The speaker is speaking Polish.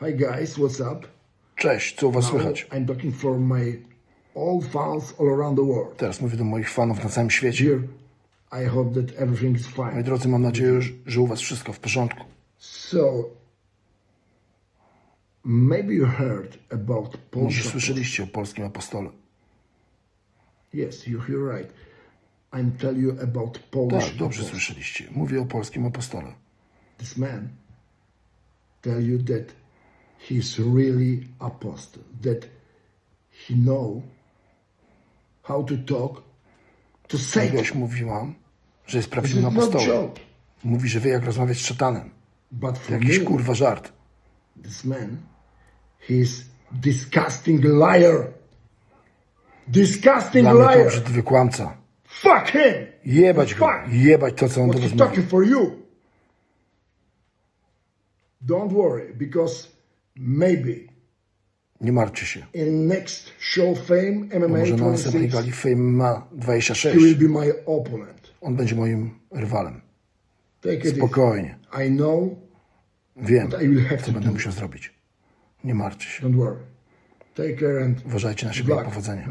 Hi guys, what's up? Cześć, co u was słychać? I'm talking for my all fans all around the world. Teraz mówię do moich fanów na całym świecie. Dear, I hope that everything is Moi fine. drodzy, mam nadzieję, że- że u was wszystko w porządku. So, maybe you heard about Może Polska. słyszeliście o polskim apostole. Yes, you hear right. I'm telling you about Polish. Tak, dobrze apostle. słyszeliście. Mówię o polskim apostole. This man tell you that he's really apostle. That he know how to talk to Satan. Wiesz, mówiłam, że jest prawdziwym no apostołem. joke. Mówi, że wie jak rozmawiać z szatanem. But for Jakiś me, kurwa żart. this man, he's disgusting liar. Disgusting Dla mnie to liar. obrzydliwy kłamca. Fuck him. Jebać go, Fuck. jebać to, co on do What was mówi. talking for you. Don't worry, because maybe Nie martwcie się. in next show Fame MMA Może na następnej 26, gali Fame ma he will 26. be my opponent. On będzie moim rywalem. Take. Spokojnie. I know Wiem, I will have co będę musiał zrobić. Nie martwcie się. Don't worry. Take care and Uważajcie na siebie i luck, powodzenia.